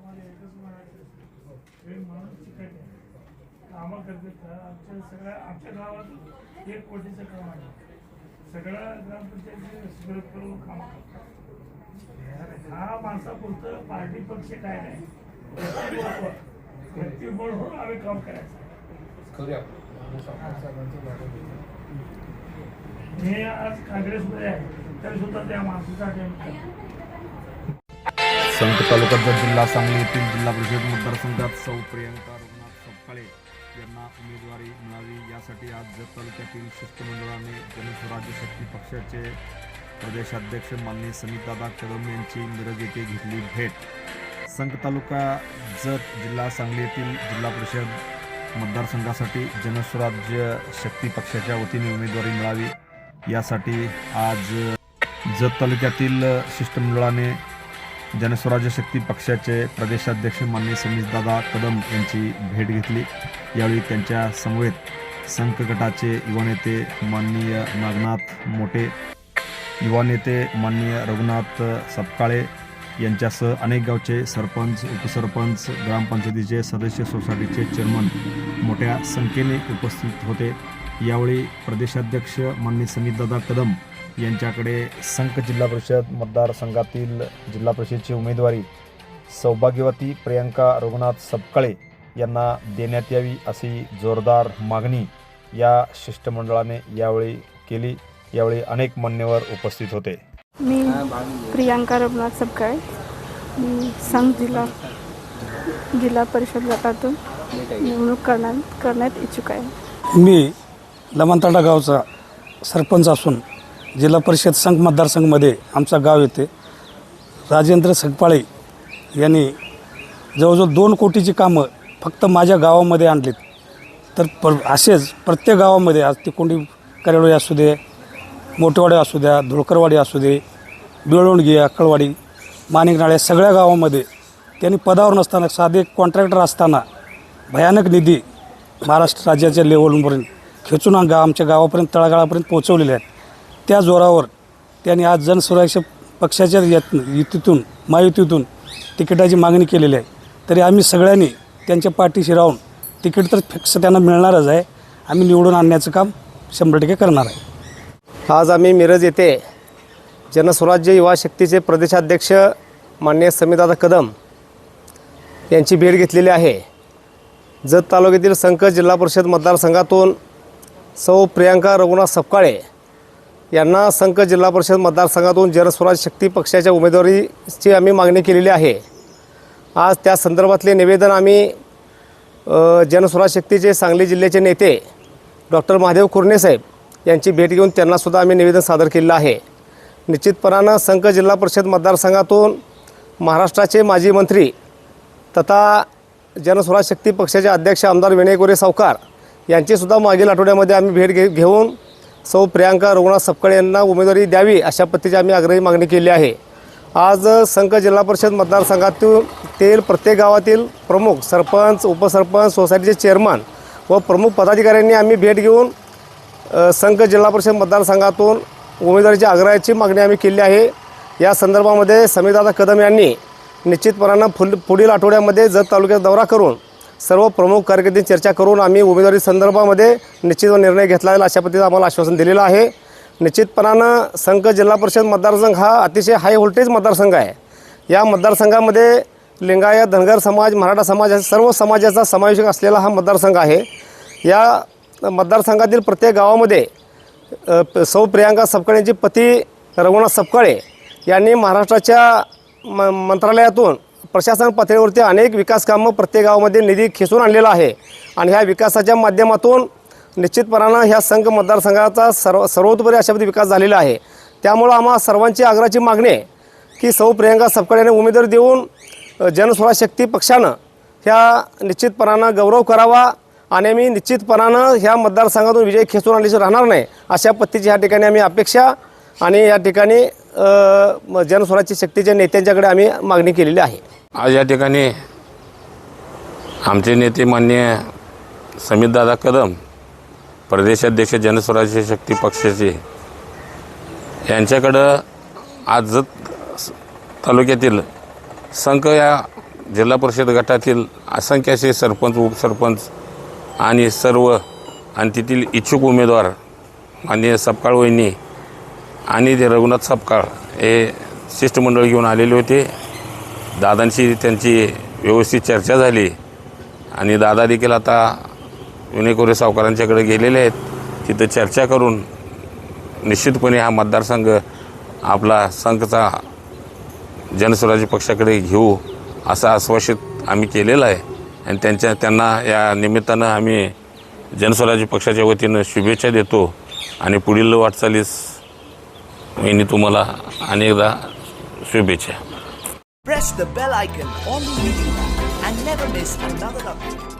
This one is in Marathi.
आम्हाला एकच म्हणायचं हे म्हणून चिकट आहे. कामं करते तर आमच्या सगळ्या आमच्या गावात एक कोटीचं काम आहे. सगळ्या ग्रामपंचायतीचे करून कामं करतात. हा माणसापुरतं पार्टी पक्ष काय नाही. व्यक्तिमत्व म्हणून आम्ही काम करायचं करूया हे आज काँग्रेसमध्ये आहे. तरी सुद्धा त्या माणसासाठी संत तालुका संत जिल्हा सांगली येथील जिल्हा परिषद मतदारसंघात सौ प्रियंका रघुनाथ सपकाळे यांना उमेदवारी मिळावी यासाठी आज जत तालुक्यातील शिष्टमंडळाने जनस्वराज्य शक्ती पक्षाचे प्रदेशाध्यक्ष माननीय समितदादा कदम यांची मिरज येथे घेतली भेट. संत तालुका जत जिल्हा सांगली येथील जिल्हा परिषद मतदारसंघासाठी जनस्वराज्य शक्ती पक्षाच्या वतीने उमेदवारी मिळावी यासाठी आज जत तालुक्यातील शिष्टमंडळाने जनस्वराज्य शक्ती पक्षाचे प्रदेशाध्यक्ष माननीय समीरदादा कदम यांची भेट घेतली. यावेळी त्यांच्या समवेत संघ गटाचे युवा नेते माननीय नागनाथ मोटे युवा नेते माननीय रघुनाथ सपकाळे यांच्यासह अनेक गावचे सरपंच उपसरपंच ग्रामपंचायतीचे सदस्य सोसायटीचे चेअरमन मोठ्या संख्येने उपस्थित होते. यावेळी प्रदेशाध्यक्ष माननीय समीरदादा कदम यांच्याकडे संक जिल्हा परिषद मतदारसंघातील जिल्हा परिषदची उमेदवारी सौभाग्यवती प्रियंका रघुनाथ सपकाळे यांना देण्यात यावी अशी जोरदार मागणी या शिष्टमंडळाने यावेळी केली. यावेळी अनेक मान्यवर उपस्थित होते. मी प्रियांका रघुनाथ सबकाळे मी संघ जिल्हा जिल्हा परिषद गटातून निवडणूक करण्यात करण्यात इच्छुक आहे. मी लमणताडा गावचा सरपंच असून जिल्हा परिषद संघ मतदारसंघमध्ये आमचा गाव येते. राजेंद्र सगपाळे यांनी जवळजवळ दोन कोटीची कामं फक्त माझ्या गावामध्ये आणलीत. तर पर असेच प्रत्येक गावामध्ये आज ती कोंडी करेळवाडी असू दे मोठेवाडी असू द्या धुळकरवाडी असू दे बिळवणगी अक्कळवाडी माणिकनाळ्या सगळ्या गावामध्ये त्यांनी पदावर नसताना साधे कॉन्ट्रॅक्टर असताना भयानक निधी महाराष्ट्र राज्याच्या लेवलपर्यंत खेचून गा आमच्या गावापर्यंत तळागाळापर्यंत पोहोचवलेले आहेत. त्या जोरावर त्यांनी आज जनसुरक्षा पक्षाच्या यत्न युतीतून महायुतीतून तिकिटाची मागणी केलेली आहे. तरी आम्ही सगळ्यांनी त्यांच्या पाठीशी राहून तिकीट तर फिक्स त्यांना मिळणारच आहे. आम्ही निवडून आणण्याचं काम शंभर टक्के करणार आहे. आज आम्ही मिरज येथे जनस्वराज्य युवा शक्तीचे प्रदेशाध्यक्ष माननीय समीदादा कदम यांची भेट घेतलेली आहे. जत तालुक्यातील संक जिल्हा परिषद मतदारसंघातून सौ प्रियांका रघुनाथ सपकाळे यांना संघ जिल्हा परिषद मतदारसंघातून जनस्वराज शक्ती पक्षाच्या उमेदवारीची आम्ही मागणी केलेली आहे. आज त्या संदर्भातले निवेदन आम्ही जनस्वराज शक्तीचे सांगली जिल्ह्याचे नेते डॉक्टर महादेव कुर्णे साहेब यांची भेट घेऊन त्यांनासुद्धा आम्ही निवेदन सादर केलेलं आहे. निश्चितपणानं संघ जिल्हा परिषद मतदारसंघातून महाराष्ट्राचे माजी मंत्री तथा जनस्वराज शक्ती पक्षाचे अध्यक्ष आमदार विनय गोरे सावकार यांचीसुद्धा मागील आठवड्यामध्ये आम्ही भेट घे घेऊन सौ प्रियांका रघुनाथ सपकाळे यांना उमेदवारी द्यावी अशा पद्धतीची आम्ही आग्रही मागणी केली आहे. आज संघ जिल्हा परिषद मतदारसंघातील तेल प्रत्येक गावातील प्रमुख सरपंच उपसरपंच सोसायटीचे चेअरमन व प्रमुख पदाधिकाऱ्यांनी आम्ही भेट घेऊन संघ जिल्हा परिषद मतदारसंघातून उमेदवारीची आग्रहाची मागणी आम्ही केली आहे. या संदर्भामध्ये समीदादा कदम यांनी निश्चितपणानं फुल पुढील आठवड्यामध्ये जत तालुक्यात दौरा करून सर्व प्रमुख कार्यकर्त्यांची चर्चा करून आम्ही उमेदवारी संदर्भामध्ये निश्चित निर्णय घेतला जाईल अशा पद्धतीचं आम्हाला आश्वासन दिलेलं आहे. निश्चितपणानं संघ जिल्हा परिषद मतदारसंघ हा अतिशय हाय व्होल्टेज मतदारसंघ आहे. या मतदारसंघामध्ये लिंगायत धनगर समाज मराठा समाज सर्व समाजाचा समावेश असलेला हा मतदारसंघ आहे. या मतदारसंघातील प्रत्येक गावामध्ये सौ प्रियांका सपकाळेंची पती रघुनाथ सपकाळे यांनी महाराष्ट्राच्या म मंत्रालयातून प्रशासन पातळीवरती अनेक विकास कामं प्रत्येक गावामध्ये निधी खेचून आणलेला आहे. आणि ह्या विकासाच्या माध्यमातून निश्चितपणानं ह्या संघ मतदारसंघाचा सर्व सर्वतोपरी अशा विकास झालेला आहे. त्यामुळं आम्हा सर्वांची आग्रहाची मागणी आहे की सौ प्रियंका सपकाळे उमेदवार उमेदवारी देऊन जनस्वराज शक्ती पक्षानं ह्या निश्चितपणानं गौरव करावा आणि आम्ही निश्चितपणानं ह्या मतदारसंघातून विजय खेचून आणल्याशिवाय राहणार नाही अशा पद्धतीची ह्या ठिकाणी आम्ही अपेक्षा आणि या ठिकाणी जनस्वराज्य शक्तीच्या नेत्यांच्याकडे आम्ही मागणी केलेली आहे. आज या ठिकाणी आमचे नेते मान्य समितदादा कदम प्रदेशाध्यक्ष जनस्वराज्य शक्ती पक्षाचे यांच्याकडं आज जत तालुक्यातील संख या जिल्हा परिषद गटातील असंख्य असे सरपंच उपसरपंच आणि सर्व आणि तेथील इच्छुक उमेदवार माननीय सपकाळ वहिनी आणि ते रघुनाथ सपकाळ हे शिष्टमंडळ घेऊन आलेले होते. दादांशी त्यांची व्यवस्थित चर्चा झाली. आणि दादा देखील आता विनय कोरे सावकारांच्याकडे गेलेले आहेत. तिथं चर्चा करून निश्चितपणे हा मतदारसंघ आपला संघचा जनस्वराज्य पक्षाकडे घेऊ असं आश्वासित आम्ही केलेलं आहे. आणि त्यांच्या त्यांना या निमित्तानं आम्ही जनस्वराज्य पक्षाच्या वतीनं शुभेच्छा देतो. आणि पुढील वाटचालीस मी तुम्हाला अनेकदा शुभेच्छा Press the bell icon on the YouTube app and never miss another update.